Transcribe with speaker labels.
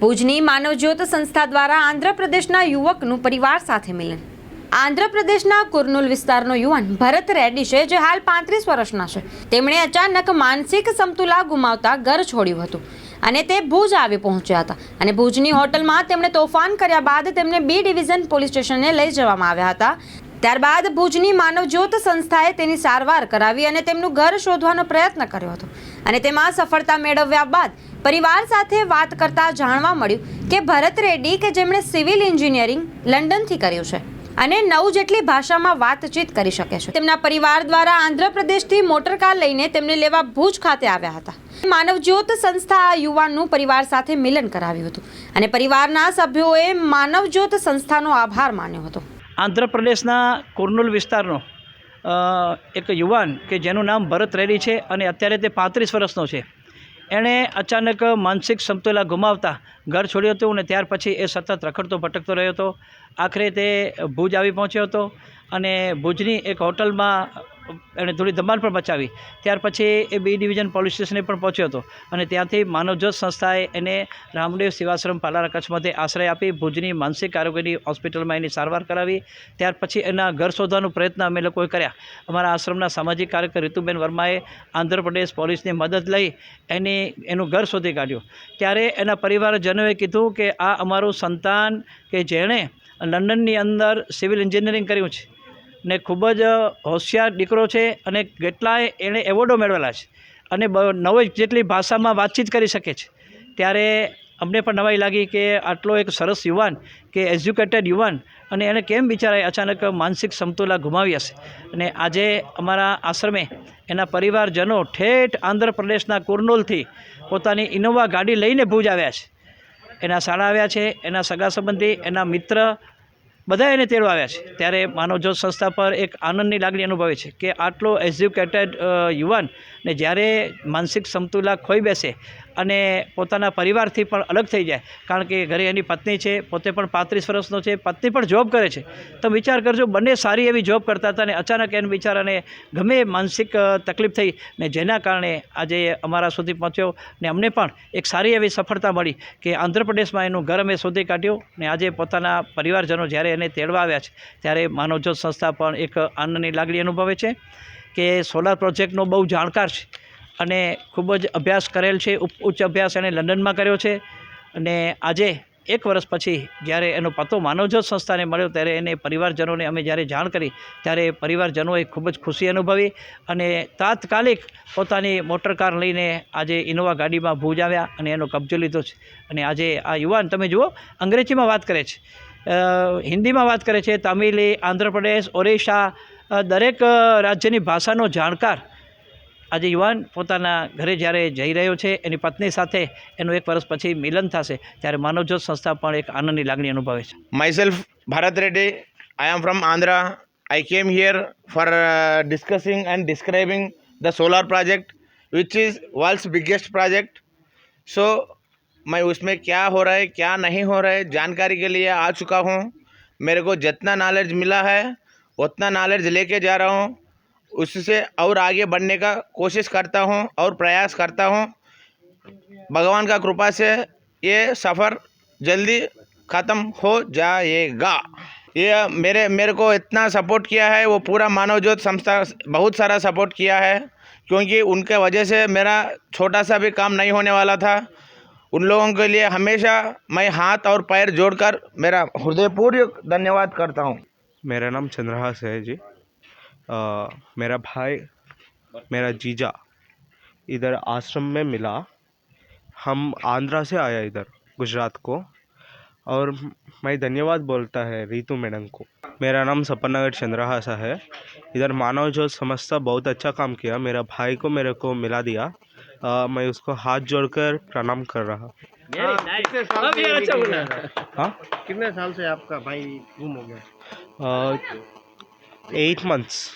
Speaker 1: ભુજની માનવજ્યોત સંસ્થા દ્વારા આંધ્રપ્રદેશના યુવકનું પરિવાર સાથે મિલન. આંધ્રપ્રદેશના કુર્નુલ વિસ્તારનો યુવાન ભરત રેડ્ડી છે, જે હાલ પાંત્રીસ વર્ષના છે. તેમણે અચાનક માનસિક સમતુલા ગુમાવતા ઘર છોડ્યું હતું અને તે ભુજ આવી પહોંચ્યા હતા અને ભુજની હોટલમાં તેમણે તોફાન કર્યા બાદ તેમને બી ડિવિઝન પોલીસ સ્ટેશને લઈ જવામાં આવ્યા હતા. ત્યારબાદ ભુજની માનવજ્યોત સંસ્થાએ તેની સારવાર કરાવી અને તેમનું ઘર શોધવાનો પ્રયત્ન કર્યો હતો. અને તેમાં સફળતા મેળવ્યા બાદ પરિવાર સાથે વાત કરતા જાણવા મળ્યું કે ભરત રેડ્ડી, કે જેમણે સિવિલ એન્જિનિયરિંગ લંડનથી કર્યું છે અને નવ જેટલી ભાષામાં વાતચીત કરી શકે છે. તેમના પરિવાર દ્વારા આંધ્રપ્રદેશથી મોટરકાર લઈને તેમને લેવા ભુજ ખાતે આવ્યા હતા. માનવજ્યોત સંસ્થા આ યુવાનનું પરિવાર સાથે મિલન કરાવ્યું હતું અને પરિવારના સભ્યોએ માનવજ્યોત સંસ્થાનો આભાર માન્યો હતો.
Speaker 2: આંધ્રપ્રદેશના કુર્નુલ વિસ્તારનો એક યુવાન કે જેનું નામ ભરત રેડી છે અને અત્યારે તે પાંત્રીસ વર્ષનો છે. એણે અચાનક માનસિક સમતુલા ગુમાવતા ઘર છોડ્યું હતું અને ત્યાર પછી એ સતત રખડતો ભટકતો રહ્યો હતો. આખરે તે ભુજ આવી પહોંચ્યો હતો અને ભુજની એક હોટલમાં એણે થોડી ધમાલ પણ મચાવી. ત્યાર પછી એ બી ડિવિઝન પોલીસ સ્ટેશને પણ પહોંચ્યો હતો અને ત્યાંથી માનવજ્યોત સંસ્થાએ એને રામદેવ સેવાશ્રમ પાલારા કચ્છમાંથી આશ્રય આપી ભુજની માનસિક આરોગ્યની હોસ્પિટલમાં એની સારવાર કરાવી. ત્યાર પછી એના ઘર શોધવાનો પ્રયત્ન અમે લોકોએ કર્યા. અમારા આશ્રમના સામાજિક કાર્યકર રીતુબેન વર્માએ આંધ્રપ્રદેશ પોલીસની મદદ લઈ એની, એનું ઘર શોધી કાઢ્યું. ત્યારે એના પરિવારજનોએ કીધું કે આ અમારું સંતાન કે જેણે લંડનની અંદર સિવિલ એન્જિનિયરિંગ કર્યું છે. ને ખૂબ જ હોશિયાર દીકરો છે અને કેટલાય એણે એવોર્ડો મેળવેલા છે. અને નવ જેટલી ભાષામાં વાતચીત કરી શકે છે. ત્યારે અમને પણ નવાઈ લાગી કે આટલો એક સરસ યુવાન કે એજ્યુકેટેડ યુવાન અને એણે કેમ બિચારાએ અચાનક માનસિક સમતુલા ગુમાવી હશે? અને આજે અમારા આશ્રમે એના પરિવારજનો ઠેઠ આંધ્રપ્રદેશના કુર્નૂલથી પોતાની ઇનોવા ગાડી લઈને ભુજ આવ્યા છે. એના શાળા આવ્યા છે, એના સગા સંબંધી, એના મિત્ર બધા એને તેડવા આવ્યા છે. ત્યારે માનવજ્યોત સંસ્થા પર એક આનંદની લાગણી અનુભવે છે કે આટલો એજ્યુકેટેડ યુવાન ને જ્યારે માનસિક સમતુલા ખોઈ બેસે અને પોતાના પરિવારથી પણ અલગ થઈ જાય. કારણ કે ઘરે એની પત્ની છે, પોતે પણ પાંત્રીસ વર્ષનો છે, પત્ની પણ જોબ કરે છે. તો વિચાર કરજો, બંને સારી એવી જોબ કરતા હતા ને અચાનક એને બિચારાને ગમે માનસિક તકલીફ થઈ ને જેના કારણે આજે અમારા સુધી પહોંચ્યો ને અમને પણ એક સારી એવી સફળતા મળી કે આંધ્રપ્રદેશમાં એનું ઘર અમે શોધી કાઢ્યું ને આજે પોતાના પરિવારજનો જ્યારે એને તેડવા આવ્યા છે, ત્યારે માનવજ્યોત સંસ્થા પણ એક આનંદની લાગણી અનુભવે છે કે સોલાર પ્રોજેક્ટનો બહુ જાણકાર છે. અને ખૂબ જ અભ્યાસ કરેલ છે ઉચ્ચ અભ્યાસ એણે લંડનમાં કર્યો છે. અને આજે એક વર્ષ પછી જ્યારે એનો પતો માનવજ્યોત સંસ્થાને મળ્યો ત્યારે એને પરિવારજનોને અમે જ્યારે જાણ કરી ત્યારે પરિવારજનોએ ખૂબ જ ખુશી અનુભવી અને તાત્કાલિક પોતાની મોટર કાર લઈને આજે ઇનોવા ગાડીમાં ભુજ આવ્યા અને એનો કબજો લીધો છે. અને આજે આ યુવાન, તમે જુઓ, અંગ્રેજીમાં વાત કરે છે. હિન્દીમાં વાત કરે છે, તમિલ, આંધ્રપ્રદેશ, ઓરિસ્સા દરેક રાજ્યની ભાષાનો જાણકાર આજે યુવાન પોતાના ઘરે જ્યારે જઈ રહ્યો છે એની પત્ની સાથે એનું એક વર્ષ પછી મિલન થશે ત્યારે માનવજ્યોત સંસ્થા પણ એક આનંદની લાગણી અનુભવે છે
Speaker 3: myself bharat reddy i am from andhra i came here for uh, discussing and describing the solar project which is world's biggest project so मैं उसमें क्या हो रहा है क्या नहीं हो रहा है जानकारी के लिए आ चुका हूँ मेरे को जितना नॉलेज मिला है उतना नॉलेज लेके जा रहा हूँ उससे और आगे बढ़ने का कोशिश करता हूँ और प्रयास करता हूँ। भगवान का कृपा से ये सफ़र जल्दी ख़त्म हो जाएगा। ये मेरे मेरे को इतना सपोर्ट किया है, वो पूरा मानव ज्योत संस्था बहुत सारा सपोर्ट किया है, क्योंकि उनके वजह से मेरा छोटा सा भी काम नहीं होने वाला था। उन लोगों के लिए हमेशा मैं हाथ और पैर जोड़कर मेरा हृदयपूर्वक धन्यवाद करता हूँ।
Speaker 4: मेरा नाम चंद्रहास है जी। मेरा भाई मेरा जीजा इधर आश्रम में मिला। हम आंध्रा से आया इधर गुजरात को और मैं धन्यवाद बोलता है रीतू मैडम को। मेरा नाम सपन नगर चंद्रहासा है। इधर मानव जो समझता बहुत अच्छा काम किया। मेरा भाई को मेरे को मिला दिया। अ, मैं उसको हाथ जोड़कर प्रणाम कर रहा
Speaker 5: कितने साल से ये निकल गया था?
Speaker 4: हाँ?
Speaker 5: कितने साल से आपका भाई गुम हो गया?
Speaker 4: eight months.